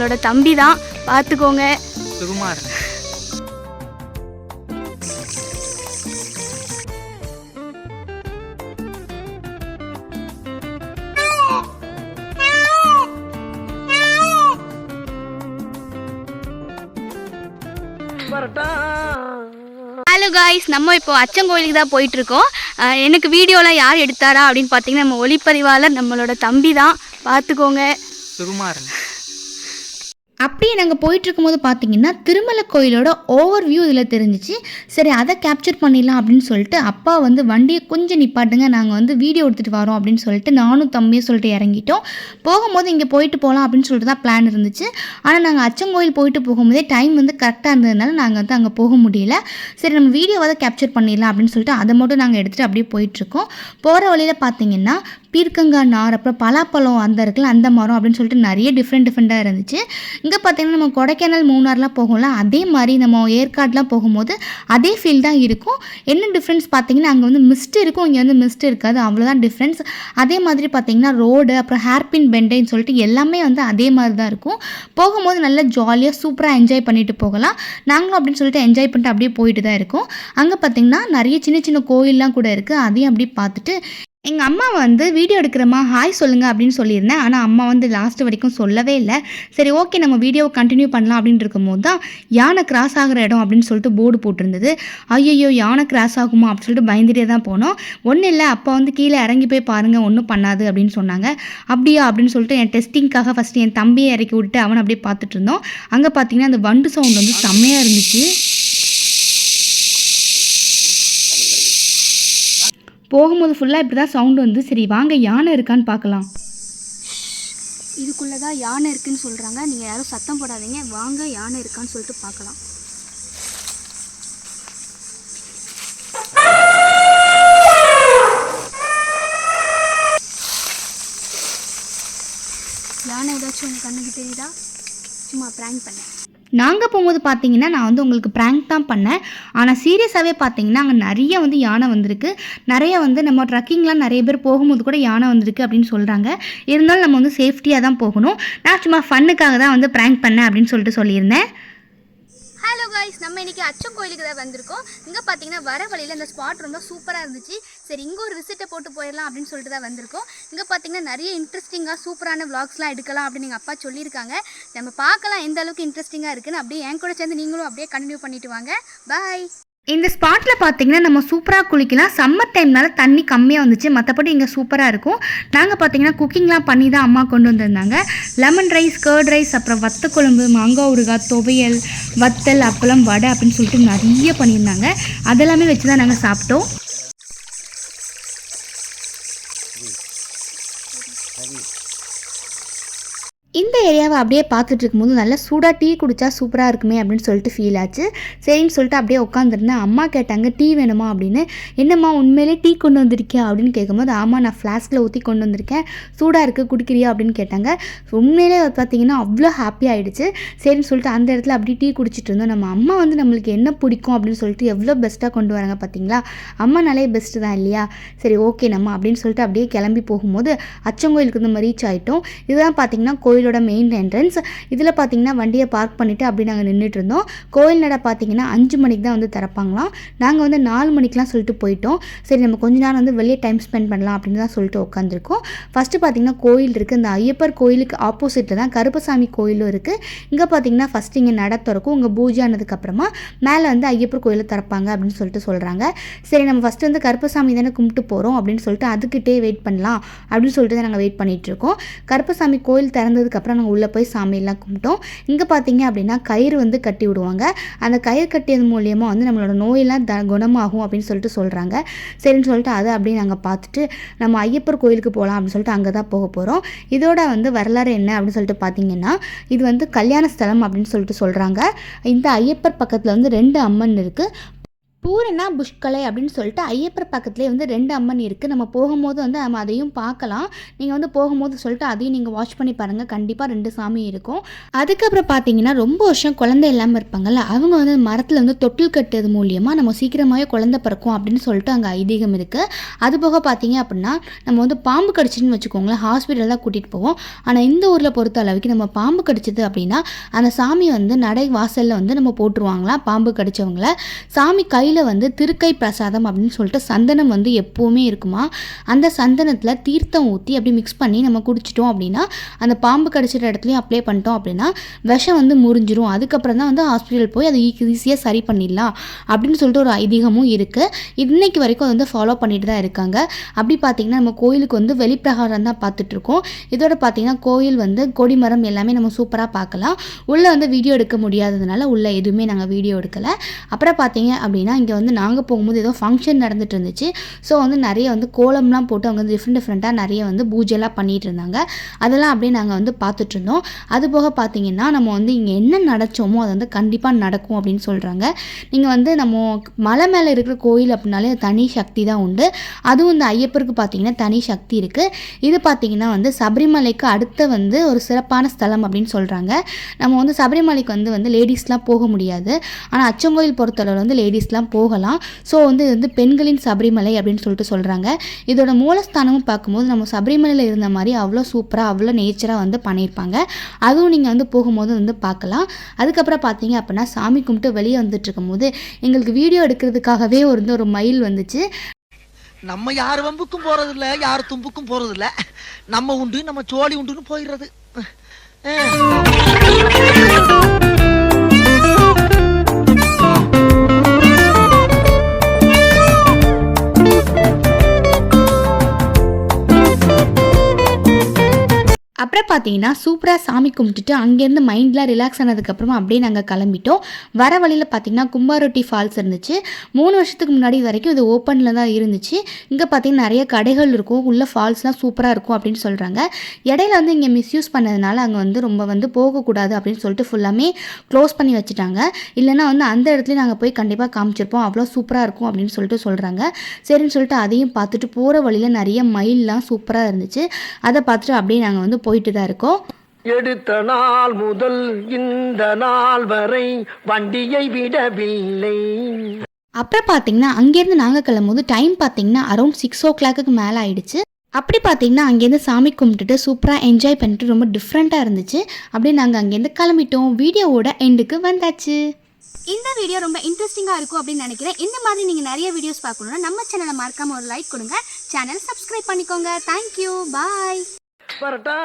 நம்மளோட தம்பி தான். பார்த்துக்கோங்க. சுகுமார் ஹலோ காய்ஸ் நம்ம இப்போ அச்சங்கோயிலுக்கு தான் போயிட்டுருக்கோம். எனக்கு வீடியோலாம் யார் எடுத்தாரா அப்படின்னு பார்த்தீங்கன்னா நம்ம ஒளிப்பதிவாளர் நம்மளோட தம்பி தான். பார்த்துக்கோங்க. சுகுமார் அப்படியே நாங்கள் போயிட்டுருக்கும்போது பார்த்தீங்கன்னா திருமலை கோயிலோட ஓவர் வியூ இதில் தெரிஞ்சிச்சு. சரி அதை கேப்சர் பண்ணிடலாம் அப்படின்னு சொல்லிட்டு அப்பா வந்து வண்டியை கொஞ்சம் நிப்பாட்டுங்க நாங்கள் வந்து வீடியோ எடுத்துகிட்டு வரோம் அப்படின்னு சொல்லிட்டு நானும் தம்பியும் சொல்லிட்டு இறங்கிட்டோம். போகும்போது இங்கே போயிட்டு போகலாம் அப்படின்னு சொல்லிட்டு தான் பிளான் இருந்துச்சு. ஆனால் நாங்கள் அச்சங்கோயில் போயிட்டு போகும்போதே டைம் வந்து கரெக்டாக இருந்ததுனால நாங்கள் வந்து அங்கே போக முடியல. சரி நம்ம வீடியோவை கேப்சர் பண்ணிடலாம் அப்படின்னு சொல்லிட்டு அதை மட்டும் நாங்கள் எடுத்துகிட்டு அப்படியே போயிட்டுருக்கோம். போகிற வழியில் பார்த்தீங்கன்னா பீர்க்கங்காய் நார் அப்புறம் பலாப்பழம் அந்த இருக்குல்ல அந்த மரம் அப்படின்னு சொல்லிட்டு நிறைய டிஃப்ரெண்ட் டிஃப்ரெண்ட்டாக இருந்துச்சு. இங்கே பார்த்தீங்கன்னா நம்ம கொடைக்கானல் மூணார்லாம் போகும்ல அதே மாதிரி நம்ம ஏற்காடுலாம் போகும்போது அதே ஃபீல் தான் இருக்கும். என்ன டிஃப்ரென்ஸ் பார்த்திங்கன்னா அங்கே வந்து மிஸ்ட் இருக்கும் இங்கே வந்து மிஸ்ட் இருக்காது. அவ்வளோதான் டிஃப்ரென்ஸ் அதே மாதிரி பார்த்திங்கன்னா ரோடு அப்புறம் ஹேர்பின் பெண்டைன்னு சொல்லிட்டு எல்லாமே வந்து அதே மாதிரி தான் இருக்கும். போகும்போது நல்லா ஜாலியாக சூப்பராக என்ஜாய் பண்ணிட்டு போகலாம். நாங்களும் அப்படின்னு சொல்லிட்டு என்ஜாய் பண்ணிட்டு அப்படியே போயிட்டு தான் இருக்கோம். அங்கே பார்த்திங்கன்னா நிறைய சின்ன சின்ன கோயிலெலாம் கூட இருக்குது அதையும் அப்படியே பார்த்துட்டு எங்கள் அம்மா வந்து வீடியோ எடுக்கிறம்மா ஹாய் சொல்லுங்க அப்படின்னு சொல்லியிருந்தேன். ஆனால் அம்மா வந்து லாஸ்ட் வரைக்கும் சொல்லவே இல்லை. சரி ஓகே நம்ம வீடியோவை கண்டினியூ பண்ணலாம் அப்படின்னு இருக்கும்போது தான் யானை கிராஸ் ஆகிற இடம் அப்படின்னு சொல்லிட்டு போர்டு போட்டிருந்தது. ஐயையோ யானை கிராஸ் ஆகுமா அப்படின்னு சொல்லிட்டு பயந்துட்டே தான் போனோம். ஒன்றும் இல்லை அப்பா வந்து கீழே இறங்கி போய் பாருங்கள் ஒன்றும் பண்ணாது அப்படின்னு சொன்னாங்க. அப்படியா அப்படின்னு சொல்லிட்டு என் டெஸ்டிங்காக ஃபஸ்ட்டு என் தம்பியை இறக்கி விட்டுட்டு அவனை அப்படியே பார்த்துட்டு இருந்தோம். அங்கே பார்த்தீங்கன்னா அந்த வண்டு சவுண்ட் வந்து செம்மையாக இருந்துச்சு. போகும்போது ஃபுல்லாக இப்படி தான் சவுண்டு வந்து சரி வாங்க யானை இருக்கான்னு பார்க்கலாம். இதுக்குள்ளே தான் யானை இருக்குன்னு சொல்கிறாங்க நீங்கள் யாரும் சத்தம் போடாதீங்க. வாங்க யானை இருக்கான்னு சொல்லிட்டு பார்க்கலாம். யானை ஏதாச்சும் உங்கள் கண்ணுக்கு தெரியுதா? சும்மா ப்ராங்க் பண்ணேன் நாங்கள் போகும்போது பார்த்தீங்கன்னா நான் வந்து உங்களுக்கு ப்ராங்க் தான் பண்ணேன். ஆனால் சீரியஸாகவே பார்த்தீங்கன்னா அங்கே நிறைய வந்து யானை வந்திருக்கு. நிறைய வந்து நம்ம ட்ரக்கிங்லாம் நிறைய பேர் போகும்போது கூட யானை வந்திருக்கு அப்படின்னு சொல்கிறாங்க இருந்தாலும் நம்ம வந்து சேஃப்டியாக தான் போகணும். நான் சும்மா ஃபன்னுக்காக தான் வந்து ப்ராங்க் பண்ணேன் அப்படின்னு சொல்லிட்டு சொல்லியிருந்தேன். ஹலோ காய்ஸ் நம்ம இன்றைக்கி அச்சம் கோயிலுக்கு தான் வந்திருக்கோம். இங்கே பார்த்தீங்கன்னா வர வழியில் இந்த ஸ்பாட் ரொம்ப சூப்பராக இருந்துச்சு. சரி இங்கே ஒரு விசிட்டை போட்டு போயிடலாம் அப்படின்னு சொல்லிட்டு தான் வந்திருக்கோம். இங்கே பார்த்தீங்கன்னா நிறைய இன்ட்ரெஸ்டிங்காக சூப்பரான விளாக்ஸ்லாம் எடுக்கலாம் அப்படின்னு எங்கள் அப்பா சொல்லியிருக்காங்க. நம்ம பார்க்கலாம் எந்த அளவுக்கு இன்ட்ரெஸ்டிங்காக இருக்குன்னு. அப்படியே என் கூட சேர்ந்து நீங்களும் அப்படியே கண்டினியூ பண்ணிட்டு வாங்க. பாய் இந்த ஸ்பாட்டில் பார்த்தீங்கன்னா நம்ம சூப்பராக குளிக்கலாம். சம்மர் டைம்னால தண்ணி கம்மியாக வந்துச்சு. மற்றபடி இங்கே சூப்பராக இருக்கும். நாங்கள் பார்த்தீங்கன்னா குக்கிங்லாம் பண்ணி தான் அம்மா கொண்டு வந்திருந்தாங்க. லெமன் ரைஸ் கர்ட் ரைஸ் அப்புறம் வத்த குழம்பு மாங்காய் ஊறுகாய் துவையல் வத்தல் அப்பளம் வடை அப்படின்னு சொல்லிட்டு நிறைய பண்ணியிருந்தாங்க. அதெல்லாமே வச்சு தான் நாங்கள் சாப்பிட்டோம். ஏரியாவை அப்படியே பார்த்துட்டு இருக்கும்போது நல்லா சூடாக டீ குடித்தா சூப்பராக இருக்குமே அப்படின்னு சொல்லிட்டு ஃபீல் ஆச்சு. சரின்னு சொல்லிட்டு அப்படியே உட்காந்துருந்தேன் அம்மா கேட்டாங்க டீ வேணுமா? அப்படின்னு. என்னம்மா உண்மையிலே டீ கொண்டு வந்திருக்கியா? அப்படின்னு கேட்கும்போது ஆமாம் நான் ஃப்ளாஸ்கில் ஊற்றி கொண்டு வந்திருக்கேன். சூடாக இருக்குது குடிக்கிறியா? அப்படின்னு கேட்டாங்க. உண்மையிலே பார்த்தீங்கன்னா அவ்வளோ ஹாப்பி ஆகிடுச்சு சரின்னு சொல்லிட்டு அந்த இடத்துல அப்படியே டீ குடிச்சிட்டு இருந்தோம். நம்ம அம்மா வந்து நம்மளுக்கு என்ன பிடிக்கும் அப்படின்னு சொல்லிட்டு எவ்வளோ பெஸ்ட்டாக கொண்டு வராங்க பார்த்தீங்களா அம்மானாலே பெஸ்ட்டு தான் இல்லையா? சரி ஓகே நம்ம அப்படின்னு சொல்லிட்டு அப்படியே கிளம்பி போகும்போது அச்சங்கோயிலுக்கு நம்ம ரீச் ஆகிட்டோம் இதுதான் பார்த்தீங்கன்னா கோயிலோட மெயின் என்ட்ரன்ஸ் இதில் பார்த்தீங்கன்னா வண்டியை பார்க் பண்ணிவிட்டு அப்படி நாங்கள் நின்றுட்டு இருந்தோம் கோயில் நட பார்த்தீங்கன்னா அஞ்சு மணிக்கு தான் வந்து திறப்பாங்களாம். நாங்கள் வந்து நாலு மணிக்கெலாம் சொல்லிட்டு போயிட்டோம். சரி நம்ம கொஞ்ச நேரம் வந்து வெளியே டைம் ஸ்பெண்ட் பண்ணலாம் அப்படின்னு தான் சொல்லிட்டு உட்காந்துருக்கோம் ஃபஸ்ட்டு பார்த்தீங்கன்னா கோயில் இருக்குது இந்த ஐயப்பர் கோயிலுக்கு ஆப்போசிட்டில் தான் கருப்பசாமி கோயிலும் இருக்குது இங்கே பார்த்தீங்கன்னா ஃபஸ்ட்டு இங்கே நட திறக்கும். உங்கள் பூஜை ஆனதுக்கப்புறமா மேலே வந்து ஐயப்பர் கோயிலை திறப்பாங்க அப்படின்னு சொல்லிட்டு சொல்கிறாங்க சரி நம்ம ஃபஸ்ட்டு வந்து கருப்பசாமி தானே கும்பிட்டு போகிறோம் அப்படின்னு சொல்லிட்டு அதுக்கிட்டே வெயிட் பண்ணலாம் அப்படின்னு சொல்லிட்டு தான் நாங்கள் வெயிட் பண்ணிகிட்ருக்கோம் இருக்கோம். கருப்பசாமி கோயில் திறந்ததுக்கப்புறம் நாங்கள் உள்ளே போய் சாமியெல்லாம் கும்பிட்டோம். இங்கே பார்த்தீங்க அப்படின்னா கயிறு வந்து கட்டி விடுவாங்க. அந்த கயிறு கட்டியது மூலியமாக வந்து நம்மளோட நோயெல்லாம் த குணமாகும் அப்படின்னு சொல்லிட்டு சொல்கிறாங்க சரின்னு சொல்லிட்டு அதை அப்படியே நாங்கள் பார்த்துட்டு நம்ம ஐயப்பர் கோயிலுக்கு போகலாம் அப்படின்னு சொல்லிட்டு அங்கே தான் போக போகிறோம் இதோட வந்து வரலாறு என்ன அப்படின்னு சொல்லிட்டு பார்த்தீங்கன்னா இது வந்து கல்யாண ஸ்தலம் அப்படின்னு சொல்லிட்டு சொல்கிறாங்க இந்த ஐயப்பர் பக்கத்தில் வந்து ரெண்டு அம்மன் இருக்குது பூரணா புஷ்கலை அப்படின்னு சொல்லிட்டு ஐயப்பர் பக்கத்துலேயே வந்து ரெண்டு அம்மன் இருக்குது நம்ம போகும்போது வந்து நம்ம அதையும் பார்க்கலாம். நீங்கள் வந்து போகும்போது சொல்லிட்டு அதையும் நீங்கள் வாட்ச் பண்ணி பாருங்கள் கண்டிப்பாக ரெண்டு சாமி இருக்கும். அதுக்கப்புறம் பார்த்தீங்கன்னா ரொம்ப வருஷம் குழந்தை இல்லாமல் இருப்பாங்கல்ல அவங்க வந்து மரத்தில் வந்து தொட்டில் கட்டுறது மூலியமாக நம்ம சீக்கிரமாகவே குழந்தை பிறக்கும் அப்படின்னு சொல்லிட்டு அங்கே ஐதீகம் இருக்குது அது போக பார்த்தீங்க அப்படின்னா நம்ம வந்து பாம்பு கடிச்சின்னு வச்சுக்கோங்களேன் ஹாஸ்பிட்டல் தான் கூட்டிகிட்டு போவோம். ஆனால் இந்த ஊரில் பொறுத்த அளவுக்கு நம்ம பாம்பு கடிச்சது அப்படின்னா அந்த சாமி வந்து நடை வாசலில் வந்து நம்ம போட்டுருவாங்களாம் பாம்பு கடிச்சவங்கள. சாமி கையில் வந்து திருக்கை பிரசாதம் அப்படின்னு சொல்லிட்டு சந்தனம் வந்து எப்போவுமே இருக்குமா? அந்த சந்தனத்தில் தீர்த்தம் ஊற்றி அப்படி மிக்ஸ் பண்ணி நம்ம குடிச்சிட்டோம் அப்படின்னா அந்த பாம்பு கடிச்சிட்ட இடத்துலையும் அப்ளை பண்ணிட்டோம் அப்படின்னா விஷம் வந்து முறிஞ்சிரும். அதுக்கப்புறம் தான் வந்து ஹாஸ்பிட்டல் போய் அதை ஈஸியாக சரி பண்ணிடலாம் அப்படின்னு சொல்லிட்டு ஒரு ஐதீகமும் இருக்குது இன்னைக்கு வரைக்கும் அதை வந்து ஃபாலோ பண்ணிட்டு தான் இருக்காங்க. அப்படி பார்த்தீங்கன்னா நம்ம கோயிலுக்கு வந்து வெளிப்பிரகாரம் தான் பார்த்துட்ருக்கோம் இதோட பார்த்திங்கன்னா கோயில் வந்து கொடிமரம் எல்லாமே நம்ம சூப்பராக பார்க்கலாம் உள்ளே வந்து வீடியோ எடுக்க முடியாததுனால உள்ளே எதுவுமே நாங்கள் வீடியோ எடுக்கலை. அப்புறம் பார்த்தீங்க அப்படின்னா இங்கே வந்து நாங்கள் போகும்போது ஏதோ ஃபங்க்ஷன் நடந்துட்டு இருந்துச்சு ஸோ வந்து நிறைய வந்து கோலம்லாம் போட்டு அவங்க வந்து டிஃப்ரெண்ட் டிஃப்ரெண்ட்டாக நிறைய வந்து பூஜைலாம் பண்ணிகிட்டு இருந்தாங்க அதெல்லாம் அப்படியே நாங்கள் வந்து பார்த்துட்டு இருந்தோம் அது போக பார்த்தீங்கன்னா நம்ம வந்து இங்கே என்ன நடச்சோமோ அது வந்து கண்டிப்பாக நடக்கும் அப்படின்னு சொல்கிறாங்க நீங்கள் வந்து நம்ம மலை மேலே இருக்கிற கோயில் அப்படின்னாலே தனி சக்தி தான் உண்டு. அதுவும் இந்த ஐயப்பருக்கு பார்த்தீங்கன்னா தனி சக்தி இருக்குது இது பார்த்தீங்கன்னா வந்து சபரிமலைக்கு அடுத்த வந்து ஒரு சிறப்பான ஸ்தலம் அப்படின்னு சொல்கிறாங்க நம்ம வந்து சபரிமலைக்கு வந்து வந்து லேடிஸ்லாம் போக முடியாது. ஆனால் அச்சங்கோயில் பொறுத்தளவில் வந்து லேடிஸ்லாம் போகலாம். ஸோ வந்து இது வந்து பெண்களின் சபரிமலை அப்படின்னு சொல்லிட்டு சொல்கிறாங்க இதோட மூலஸ்தானமும் பார்க்கும்போது நம்ம சபரிமலையில் இருந்த மாதிரி அவ்வளோ சூப்பராக அவ்வளோ நேச்சராக வந்து பண்ணியிருப்பாங்க. அதுவும் நீங்கள் வந்து போகும்போது வந்து பார்க்கலாம். அதுக்கப்புறம் பார்த்தீங்க அப்படின்னா சாமி கும்பிட்டு வெளியே வந்துட்டு இருக்கும்போது எங்களுக்கு வீடியோ எடுக்கிறதுக்காகவே ஒரு வந்து ஒரு மயில் வந்துச்சு. நம்ம யார் வம்புக்கும் போகிறது இல்லை யார் தும்புக்கும் போறது நம்ம உண்டு நம்ம சோழி உண்டுன்னு போயிடுறது. அப்புறம் பார்த்தீங்கன்னா சூப்பராக சாமி கும்பிட்டுட்டு அங்கேருந்து மைண்ட்லாம் ரிலாக்ஸ் ஆனதுக்கப்புறமா அப்படியே நாங்கள் கிளம்பிட்டோம். வர வழியில் பார்த்தீங்கன்னா கும்பாரொட்டி ஃபால்ஸ் இருந்துச்சு. மூணு வருஷத்துக்கு முன்னாடி வரைக்கும் இது ஓப்பனில் தான் இருந்துச்சு. இங்கே பார்த்தீங்கன்னா நிறைய கடைகள் இருக்கும். உள்ள ஃபால்ஸ்லாம் சூப்பராக இருக்கும் அப்படின்னு சொல்கிறாங்க இடையில வந்து இங்கே மிஸ்யூஸ் பண்ணதுனால அங்கே வந்து ரொம்ப வந்து போகக்கூடாது அப்படின்னு சொல்லிட்டு ஃபுல்லாமே க்ளோஸ் பண்ணி வச்சுட்டாங்க. இல்லைன்னா வந்து அந்த இடத்துல நாங்கள் போய் கண்டிப்பாக காமிச்சிருப்போம். அவ்வளோ சூப்பராக இருக்கும் அப்படின்னு சொல்லிட்டு சொல்கிறாங்க சரின்னு சொல்லிட்டு அதையும் பார்த்துட்டு போகிற வழியில் நிறைய மயில்லாம் சூப்பராக இருந்துச்சு. அதை பார்த்துட்டு அப்படியே நாங்கள் வந்து போயிட்டு தான் இருக்கோம். எடுத்த நாள் முதல் இந்த நாள் வரை வண்டியை விடவில்லை. அப்புறம் பார்த்தீங்கன்னா அங்கேருந்து நாங்கள் கிளம்பும்போது டைம் பார்த்தீங்கன்னா அரௌண்ட் சிக்ஸ் ஓ கிளாக்கு மேலே ஆயிடுச்சு. அப்படி பார்த்தீங்கன்னா அங்கேருந்து சாமி கும்பிட்டுட்டு சூப்பராக என்ஜாய் பண்ணிட்டு ரொம்ப டிஃப்ரெண்ட்டாக இருந்துச்சு. அப்படியே நாங்கள் அங்கேருந்து கிளம்பிட்டோம். வீடியோவோட எண்டுக்கு வந்தாச்சு. இந்த வீடியோ ரொம்ப இன்ட்ரெஸ்டிங்காக இருக்கும் அப்படின்னு நினைக்கிறேன். இந்த மாதிரி நீங்கள் நிறைய வீடியோஸ் பார்க்கணுன்னா நம்ம சேனலை மறக்காம ஒரு லைக் கொடுங்க. சேனல் சப்ஸ்கிரைப் பண்ணிக்கோங்க. தேங்க்யூ பாய் வரட்டா